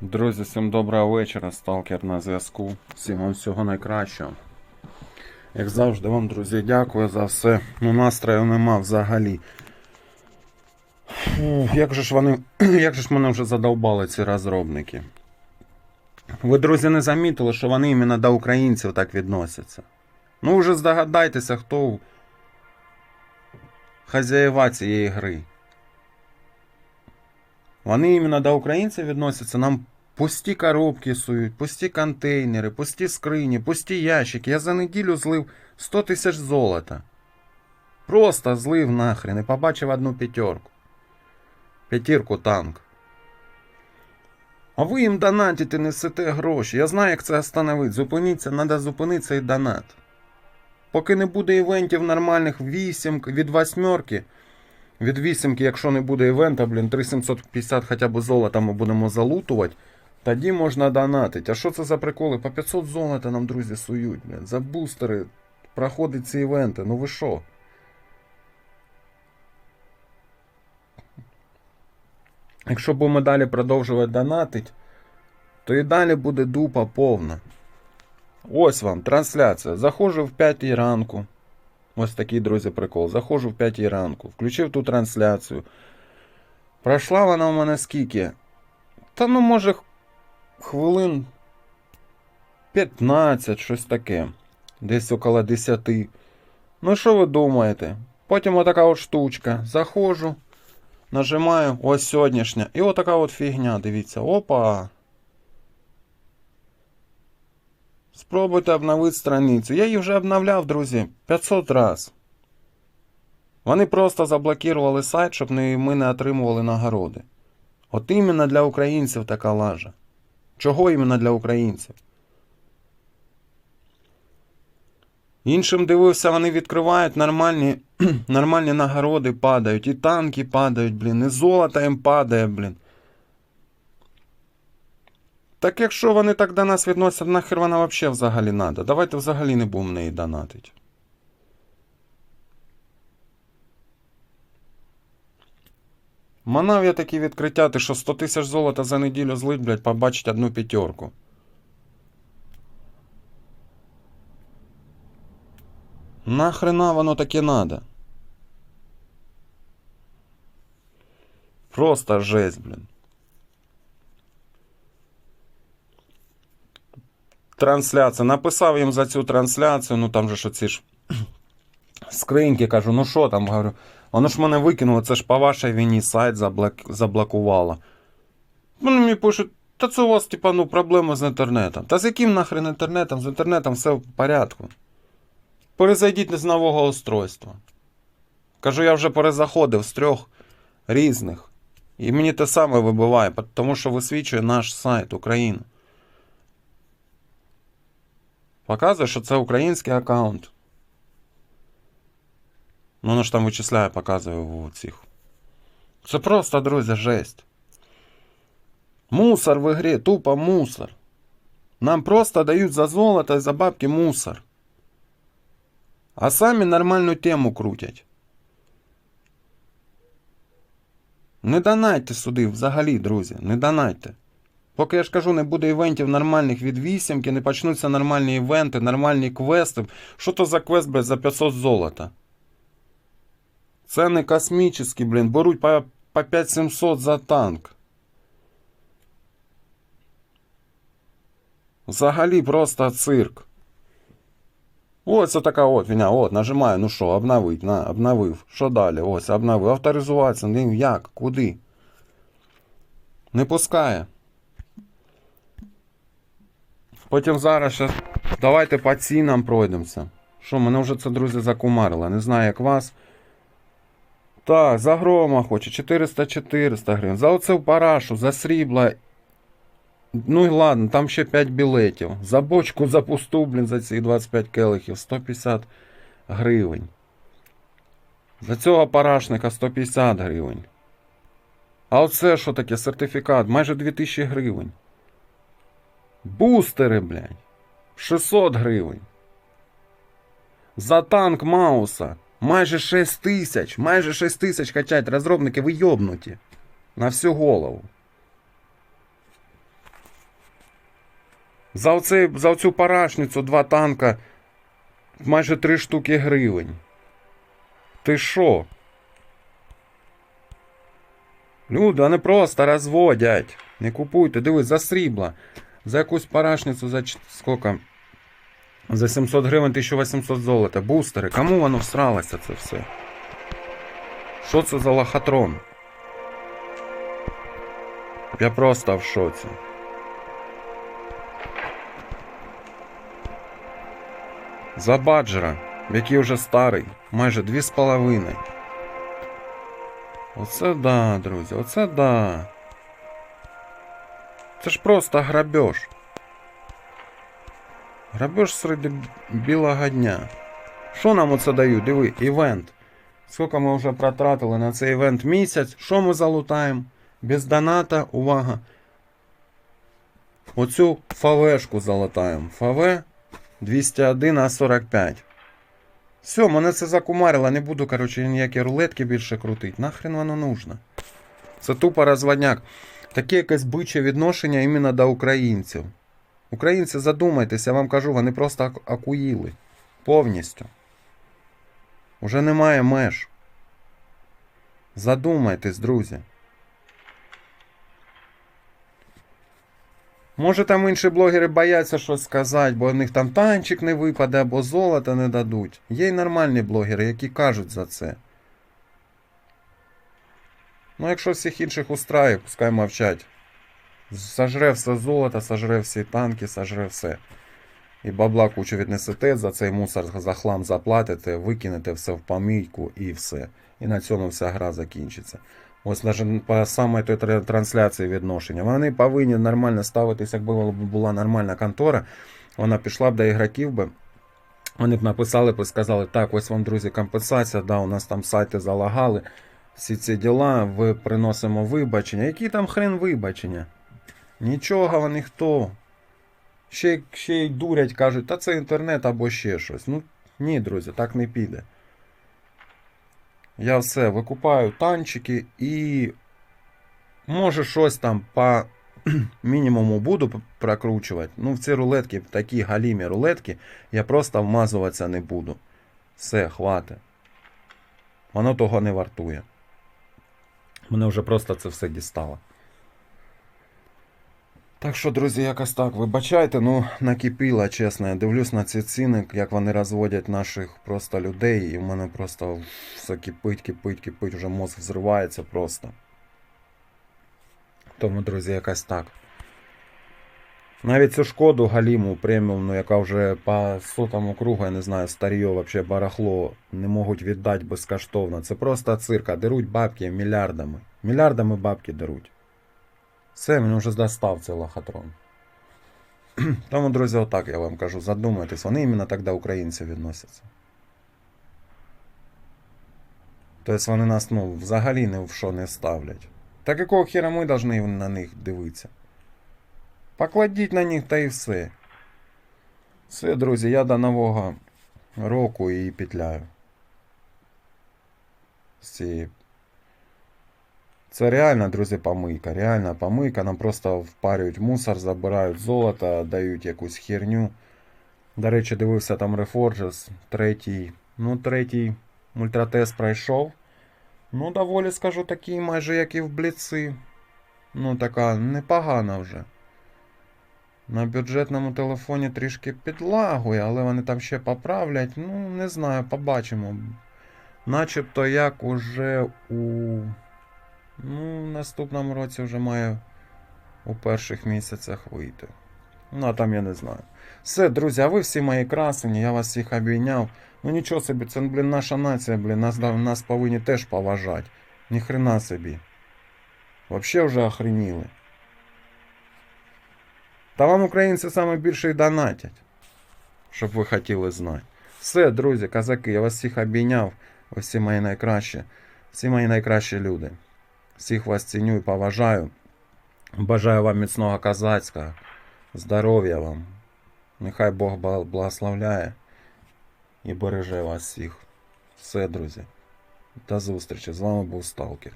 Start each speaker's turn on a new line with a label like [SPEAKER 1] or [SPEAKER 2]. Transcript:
[SPEAKER 1] Друзі, всім доброго вечора. Сталкер на зв'язку. Всім вам всього найкращого. Як завжди, вам, друзі, дякую за все. Ну, настрою нема взагалі. Як же ж вони. Як же ж мене вже задовбали ці розробники? Ви, друзі, не замітили, що вони іменно до українців так відносяться. Ну, вже здогадайтеся, хто хазяєва цієї гри. Вони іменно до українців відносяться. Нам пусті коробки сують, пусті контейнери, пусті скрині, пусті ящики. Я за неділю злив 100 тисяч золота. Просто злив нахрен і побачив одну п'ятерку. П'ятірку танк. А ви їм донатите, несете гроші. Я знаю, як це остановити. Зупиніться, треба зупинитися і донат. Поки не буде івентів нормальних вісім, від восьмерки, від вісімки, якщо не буде івента, блін, 3750 хоча б золота ми будемо залутувати, тоді можна донатити. А що це за приколи? По 500 золота нам, друзі, сують, блін. За бустери проходять ці івенти. Ну ви що? Якщо будемо далі продовжувати донатити, то і далі буде дупа повна. Ось вам трансляція. Заходжу в 5 ранку. Ось такий, друзі, прикол. Заходжу в 5 ранку, включив ту трансляцію. Пройшла вона у мене скільки? Та ну, може, хвилин 15, щось таке. Десь около 10. Ну, що ви думаєте? Потім отака от штучка. Заходжу, нажимаю, ось сьогоднішня. І отака от фігня, дивіться. Опа! Спробуйте обновити страницю. Я її вже обновляв, друзі, 500 раз. Вони просто заблокували сайт, щоб ми не отримували нагороди. От іменно для українців така лажа. Чого іменно для українців? Іншим дивився, вони відкривають нормальні, нормальні нагороди падають, і танки падають, блін, і золото їм падає, блін. Так якщо вони так до нас відносяться, нахер вона взагалі взагалі надо. Давайте взагалі не будемо неї донатити. Манав я такі відкриття, ти що 100 тисяч золота за неділю злить, блядь, побачить одну п'ятерку. Нахрена воно таке надо? Просто жесть, блін. Трансляція. Написав їм за цю трансляцію, ну там же ж оці ж скриньки, кажу, ну що там, говорю. Воно ж мене викинуло, це ж по вашій вині сайт заблок... заблокувало. Вони мені пишуть, та це у вас, типа, ну, проблеми з інтернетом. Та з яким нахрен інтернетом? З інтернетом все в порядку. Перезайдіть з нового устройства. Кажу, я вже перезаходив з трьох різних. І мені те саме вибиває, тому що висвічує наш сайт України. Показує, що це український аккаунт. Ну, воно ж там вичисляє, показує у цих. Це просто, друзі, жесть. Мусор в ігрі, тупо мусор. Нам просто дають за золото і за бабки мусор. А самі нормальну тему крутять. Не донайте сюди взагалі, друзі, не донайте. Поки я ж кажу, не буде івентів нормальних від вісімки, не почнуться нормальні івенти, нормальні квести. Що то за квест, блядь, за 500 золота? Це не космічні, блін, беруть по, по 5700 за танк. Взагалі просто цирк. Ось така от фігня. От, нажимаю, ну що, обновить, на, обновив. Що далі? Ось, обновив. Авторизуватися. Ну, як? Куди? Не пускає. Потім зараз ще давайте по цінам пройдемося. Що, мене вже це, друзі, закумарило. Не знаю, як вас. Так, за грома хоче 400-400 гривень. За оце парашу, за срібла. Ну і ладно, там ще 5 білетів. За бочку за пусту, блін, за ці 25 келихів 150 гривень. За цього парашника 150 гривень. А оце що таке? Сертифікат? Майже 2000 гривень. Бустери, блядь. 600 гривень. За танк Мауса. Майже 6 тисяч. Майже 6 тисяч качать розробники ви йобнуті. На всю голову. За, оцей, за оцю парашницю два танка майже три штуки гривень. Ти що? Люди, вони просто розводять. Не купуйте, дивись, за срібла. За якусь парашницю за скільки? За 700 гривень 1800 золота. Бустери. Кому воно всралося це все? Що це за лохотрон? Я просто в шоці. За баджера, який вже старий, майже 2,5. Оце да, друзі, оце да. Це ж просто грабеж. Грабеж серед білого дня. Що нам оце дають? Диви, івент. Скільки ми вже протратили на цей івент місяць. Що ми залутаємо? Без доната, увага. Оцю фавешку залатаємо. ФАВ 201 А45. Все, мене це закумарило, не буду, коротше, ніякі рулетки більше крутити. Нахрен воно нужно? Це тупо розводняк. Таке якесь биче відношення іменно до українців. Українці, задумайтеся, я вам кажу, вони просто акуїли. Повністю. Уже немає меж. Задумайтесь, друзі. Може там інші блогери бояться щось сказати, бо в них там танчик не випаде або золото не дадуть. Є й нормальні блогери, які кажуть за це. Ну, якщо всіх інших устраює, пускай мовчать. Сожре все золото, сожре всі танки, сожре все. І бабла кучу віднесете, за цей мусор за хлам заплатите, викинете все в помійку і все. І на цьому вся гра закінчиться. Ось по самої той трансляції відношення. Вони повинні нормально ставитися, якби була нормальна контора, вона пішла б до ігроків би. Вони б написали б і сказали, так, ось вам, друзі, компенсація, да, у нас там сайти залагали, всі ці діла, ви приносимо вибачення. Які там хрен вибачення? Нічого вони хто. Ще, ще й дурять, кажуть, та це інтернет або ще щось. Ну, ні, друзі, так не піде. Я все викупаю танчики і може щось там по мінімуму буду прокручувати. Ну, в ці рулетки, такі галімі рулетки, я просто вмазуватися не буду. Все, хватить. Воно того не вартує. Мене вже просто це все дістало. Так що, друзі, якось так. Вибачайте, ну накипіло, чесно. Я дивлюсь на ці ціни, як вони розводять наших просто людей, і в мене просто все кипить, кипить, кипить, вже мозг взривається просто. Тому, друзі, якось так. Навіть цю шкоду Галіму преміумну, яка вже по сотому кругу, я не знаю, старьо, вообще барахло, не можуть віддати безкоштовно. Це просто цирка. Деруть бабки мільярдами. Мільярдами бабки деруть. Все, мені вже достав цей лохотрон. Тому, друзі, отак я вам кажу, задумайтесь, вони іменно так до українців відносяться. Тобто вони нас ну, взагалі ні в що не ставлять. Так якого хіра ми повинні на них дивитися? Покладіть на них та і все. Все, друзі, я до нового року і петляю. Цієї це реально, друзі, помийка. Реальна помийка. Нам просто впарюють мусор, забирають золото, дають якусь херню. До речі, дивився там Reforges, третій. Ну, третій ультратест пройшов. Ну, доволі скажу, такий майже як і в бліці. Ну, така непогана вже. На бюджетному телефоні трішки підлагує, але вони там ще поправлять. Ну, не знаю, побачимо. Начебто як уже у. Ну, наступному році вже має у перших місяцях вийти. Ну, а там я не знаю. Все, друзі, а ви всі мої красені, я вас всіх обійняв. Ну нічого собі, це, блін, наша нація, блін, нас, нас повинні теж поважати. Ніхрена собі. Вообще вже охреніли. Та вам українці саме більше і донатять. Щоб ви хотіли знати. Все, друзі, казаки, я вас всіх обійняв. Ви всі мої найкращі. Всі мої найкращі люди. Всіх вас ціню і поважаю. Бажаю вам міцного козацького. Здоров'я вам. Нехай Бог бла- благословляє і береже вас всіх. Все, друзі. До зустрічі. З вами був Сталкер.